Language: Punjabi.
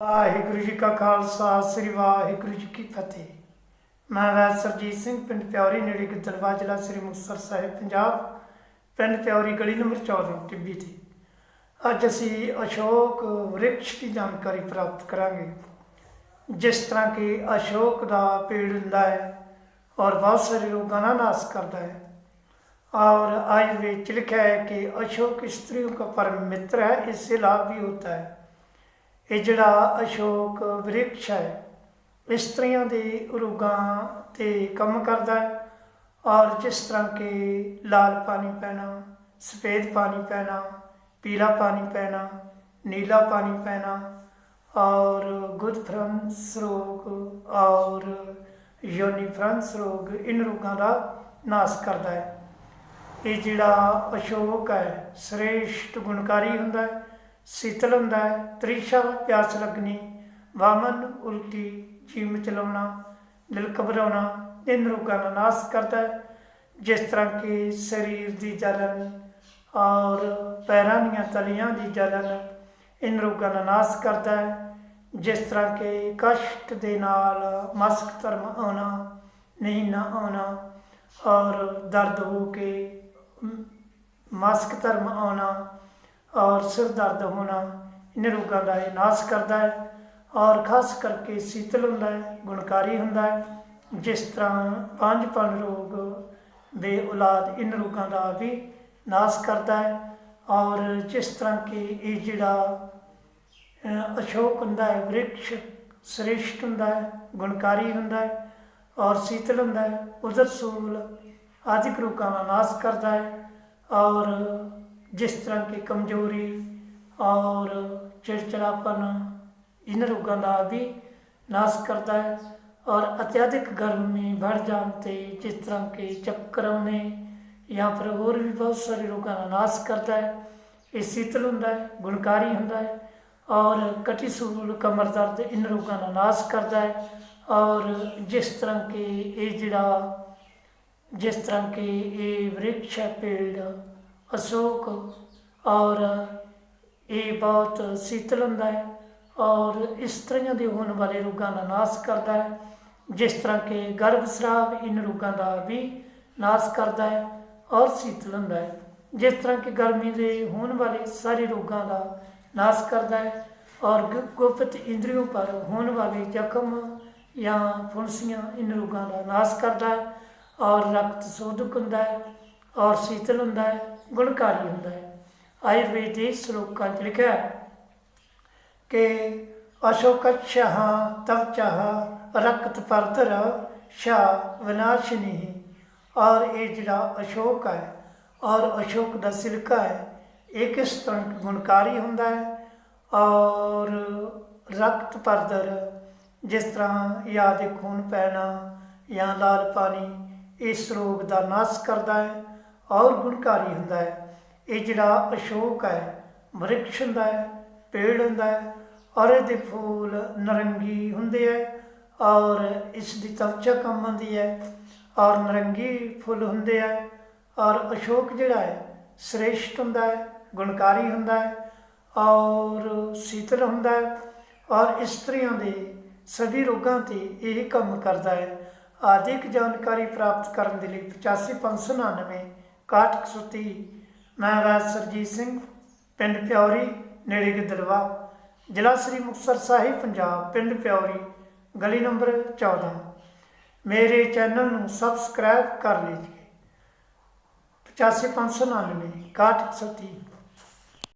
ਵਾਹਿਗੁਰੂ ਜੀ ਕਾ ਖਾਲਸਾ ਸ੍ਰੀ ਵਾਹਿਗੁਰੂ ਜੀ ਕੀ ਫਤਿਹ ਮੈਂ ਵੈਦ ਸਰਜੀਤ ਸਿੰਘ ਪਿੰਡ ਪਿਉਰੀ ਨੇੜੇ ਗਿੱਦੜਵਾ ਜ਼ਿਲ੍ਹਾ ਸ੍ਰੀ ਮੁਕਤਸਰ ਸਾਹਿਬ ਪੰਜਾਬ ਪਿੰਡ ਪਿਉਰੀ ਗਲੀ ਨੰਬਰ 14 ਟਿੱਬੀ ਤੇ ਅੱਜ ਅਸੀਂ ਅਸ਼ੋਕ ਵ੍ਰਿਕਸ਼ ਦੀ ਜਾਣਕਾਰੀ ਪ੍ਰਾਪਤ ਕਰਾਂਗੇ ਜਿਸ ਤਰ੍ਹਾਂ ਕਿ ਅਸ਼ੋਕ ਦਾ ਪੇੜ ਹੁੰਦਾ ਹੈ ਔਰ ਬਹੁਤ ਸਾਰੇ ਰੋਗਾਂ ਦਾ ਨਾਸ਼ ਕਰਦਾ ਹੈ और आयुर्वेद में लिखा है कि अशोक स्त्रियों का परम मित्र है इससे लाभ भी होता है ਇਹ ਜਿਹੜਾ ਅਸ਼ੋਕ ਵ੍ਰਿਕਸ਼ ਹੈ ਇਸਤਰੀਆਂ ਦੇ ਰੋਗਾਂ ਤੇ ਕੰਮ ਕਰਦਾ ਹੈ ਔਰ ਜਿਸ ਤਰ੍ਹਾਂ ਕਿ ਲਾਲ ਪਾਣੀ ਪੈਣਾ, ਸਫੇਦ ਪਾਣੀ ਪੈਣਾ, ਪੀਲਾ ਪਾਣੀ ਪੈਣਾ, ਨੀਲਾ ਪਾਣੀ ਪੈਣਾ ਔਰ ਗੁਦਫਰੰਸ ਰੋਗ ਔਰ ਯੋਨੀਫਰੰਸ ਰੋਗ ਇਨ ਰੋਗਾਂ ਦਾ ਨਾਸ ਕਰਦਾ ਹੈ। ਇਹ ਜਿਹੜਾ ਅਸ਼ੋਕ ਹੈ, ਸ੍ਰੇਸ਼ਟ ਗੁਣਕਾਰੀ ਹੁੰਦਾ ਹੈ। ਸੀਤਲ ਹੁੰਦਾ ਹੈ ਤ੍ਰਿਸ਼ਾ ਪਿਆਸ ਲੱਗਣੀ, ਵਾਮਨ ਉਲਟੀ ਜੀਮ ਚਲਾਉਣਾ ਦਿਲ ਘਬਰਾਉਣਾ ਇਨ ਰੋਗਾਂ ਦਾ ਨਾਸ਼ ਕਰਦਾ ਹੈ, ਜਿਸ ਤਰ੍ਹਾਂ ਕਿ ਸਰੀਰ ਦੀ ਜਲਨ ਔਰ ਪੈਰਾਂ ਦੀਆਂ ਤਲੀਆਂ ਦੀ ਜਲਨ ਇਨ ਰੋਗਾਂ ਦਾ ਨਾਸ਼ ਕਰਦਾ ਹੈ, ਜਿਸ ਤਰ੍ਹਾਂ ਕਿ ਕਸ਼ਟ ਦੇ ਨਾਲ ਮਸਕ ਧਰਮ ਆਉਣਾ, ਨਹੀਂ ਨਾ ਆਉਣਾ ਔਰ ਦਰਦ ਹੋ ਕੇ ਮਾਸਕ ਧਰਮ ਆਉਣਾ ਔਰ ਸਿਰ ਦਰਦ ਹੋਣਾ ਇਹਨਾਂ ਰੋਗਾਂ ਦਾ ਇਹ ਨਾਸ਼ ਕਰਦਾ ਹੈ ਔਰ ਖਾਸ ਕਰਕੇ ਸੀਤਲ ਹੁੰਦਾ ਹੈ, ਗੁਣਕਾਰੀ ਹੁੰਦਾ ਹੈ, ਜਿਸ ਤਰ੍ਹਾਂ ਪੰਜਪਨ ਰੋਗ ਦੇ ਔਲਾਦ ਇਹਨਾਂ ਰੋਗਾਂ ਦਾ ਵੀ ਨਾਸ਼ ਕਰਦਾ ਹੈ ਔਰ ਜਿਸ ਤਰ੍ਹਾਂ ਕਿ ਇਹ ਜਿਹੜਾ ਅਸ਼ੋਕ ਹੁੰਦਾ ਹੈ, ਵ੍ਰਿਕਸ਼ ਸ੍ਰੇਸ਼ਟ ਹੁੰਦਾ ਹੈ, ਗੁਣਕਾਰੀ ਹੁੰਦਾ ਹੈ ਔਰ ਸੀਤਲ ਹੁੰਦਾ ਹੈ ਉਦਰ ਸੂਲ ਆਦਿਕ ਰੋਗਾਂ ਦਾ ਨਾਸ਼ ਕਰਦਾ ਹੈ ਔਰ ਜਿਸ ਤਰ੍ਹਾਂ ਕਿ ਕਮਜ਼ੋਰੀ ਔਰ ਚਿੜਚਿੜਾਪਨ ਇਨ ਰੋਗਾਂ ਦਾ ਵੀ ਨਾਸ਼ ਕਰਦਾ ਹੈ ਔਰ ਅਤਿਅਧਿਕ ਗਰਮੀ ਵੱਧ ਜਾਣ ਤੇ ਜਿਸ ਤਰ੍ਹਾਂ ਕਿ ਚੱਕਰ ਆਉਣੇ ਜਾਂ ਫਿਰ ਹੋਰ ਵੀ ਬਹੁਤ ਸਾਰੇ ਰੋਗਾਂ ਦਾ ਨਾਸ਼ ਕਰਦਾ ਹੈ, ਇਹ ਸੀਤਲ ਹੁੰਦਾ ਹੈ, ਗੁਣਕਾਰੀ ਹੁੰਦਾ ਹੈ ਔਰ ਕਟੀ ਸੂਲ, ਕਮਰ ਦਰਦ ਇਨ ਰੋਗਾਂ ਦਾ ਨਾਸ਼ ਕਰਦਾ ਹੈ ਔਰ ਜਿਸ ਤਰ੍ਹਾਂ ਕਿ ਇਹ ਜਿਹੜਾ ਜਿਸ ਤਰ੍ਹਾਂ ਕਿ ਇਹ ਵ੍ਰਿਕਸ਼ ਹੈ, ਪੇੜ ਅਸ਼ੋਕ ਔਰ ਇਹ ਬਹੁਤ ਸੀਤਲ ਹੁੰਦਾ ਹੈ ਔਰ ਇਸਤਰੀਆਂ ਦੇ ਹੋਣ ਵਾਲੇ ਰੋਗਾਂ ਦਾ ਨਾਸ਼ ਕਰਦਾ ਹੈ, ਜਿਸ ਤਰ੍ਹਾਂ ਕਿ ਗਰਭ ਸਰਾਵ ਇਨ ਰੋਗਾਂ ਦਾ ਵੀ ਨਾਸ਼ ਕਰਦਾ ਹੈ ਔਰ ਸੀਤਲ ਹੁੰਦਾ ਹੈ। ਜਿਸ ਤਰ੍ਹਾਂ ਕਿ ਗਰਮੀ ਦੇ ਹੋਣ ਵਾਲੇ ਸਾਰੇ ਰੋਗਾਂ ਦਾ ਨਾਸ਼ ਕਰਦਾ ਹੈ ਔਰ ਗੁ- ਗੁਪਤ ਇੰਦਰੀਆਂ ਪਰ ਹੋਣ ਵਾਲੇ ਜ਼ਖਮ ਜਾਂ ਫੁੰਸੀਆਂ ਇਨ ਰੋਗਾਂ ਦਾ ਨਾਸ਼ ਕਰਦਾ ਹੈ ਔਰ ਰਕਤ ਸੋਧਕ ਹੁੰਦਾ ਹੈ। ਔਰ ਸੀਤਲ ਹੁੰਦਾ ਹੈ, ਗੁਣਕਾਰੀ ਹੁੰਦਾ ਹੈ। ਆਯੁਰਵੇਦ ਦੇ ਸ਼ਲੋਕਾਂ 'ਚ ਲਿਖਿਆ ਹੈ ਕਿ ਅਸ਼ੋਕਛਹ ਤਵਚਹ ਰਕਤ ਪਰਦਰ ਸ਼ਾ ਵਿਨਾਸ਼ਨੀ ਔਰ ਇਹ ਜਿਹੜਾ ਅਸ਼ੋਕ ਹੈ, ਔਰ ਅਸ਼ੋਕ ਦਾ ਸਿਲਕਾ ਹੈ, ਇਹ ਕਿਸ ਤਰ੍ਹਾਂ ਗੁਣਕਾਰੀ ਹੁੰਦਾ ਹੈ? ਔਰ ਰਕਤ ਪਰਦਰ ਜਿਸ ਤਰ੍ਹਾਂ ਜਾਂ ਦੇ ਖੂਨ ਪੈਣਾ ਜਾਂ ਲਾਲ ਪਾਣੀ, ਇਸ ਰੋਗ ਦਾ ਨਾਸ਼ ਕਰਦਾ ਹੈ। ਔਰ ਗੁਣਕਾਰੀ ਹੁੰਦਾ ਹੈ। ਇਹ ਜਿਹੜਾ ਅਸ਼ੋਕ ਹੈ ਵ੍ਰਿਕਸ਼ ਹੁੰਦਾ ਹੈ, ਪੇੜ ਹੁੰਦਾ ਹੈ ਔਰ ਇਹਦੇ ਫੁੱਲ ਨਰੰਗੀ ਹੁੰਦੇ ਹੈ ਔਰ ਇਸ ਦੀ ਤਵਚਾ ਕੰਮ ਆਉਂਦੀ ਹੈ ਔਰ ਨਰੰਗੀ ਫੁੱਲ ਹੁੰਦੇ ਹੈ ਔਰ ਅਸ਼ੋਕ ਜਿਹੜਾ ਹੈ, ਸ੍ਰੇਸ਼ਟ ਹੁੰਦਾ ਹੈ, ਗੁਣਕਾਰੀ ਹੁੰਦਾ ਹੈ ਔਰ ਸੀਤਲ ਹੁੰਦਾ ਹੈ ਔਰ ਇਸਤਰੀਆਂ ਦੇ ਸਭੀ ਰੋਗਾਂ ਤੇ ਇਹ ਕੰਮ ਕਰਦਾ ਹੈ। ਆਦਿਕ ਜਾਣਕਾਰੀ ਪ੍ਰਾਪਤ ਕਰਨ ਦੇ ਲਈ 85599 6130 ਮੈਂ ਰਾਜ ਸਰਜੀਤ ਸਿੰਘ, ਪਿੰਡ ਪਿਉਰੀ ਨੇੜੇ ਗਿੱਦੜਵਾ, ਜ਼ਿਲ੍ਹਾ ਸ੍ਰੀ ਮੁਕਤਸਰ ਸਾਹਿਬ, ਪੰਜਾਬ, ਪਿੰਡ ਪਿਉਰੀ ਗਲੀ ਨੰਬਰ 14 ਮੇਰੇ ਚੈਨਲ ਨੂੰ ਸਬਸਕ੍ਰਾਈਬ ਕਰ ਲੀजिए 85599 6130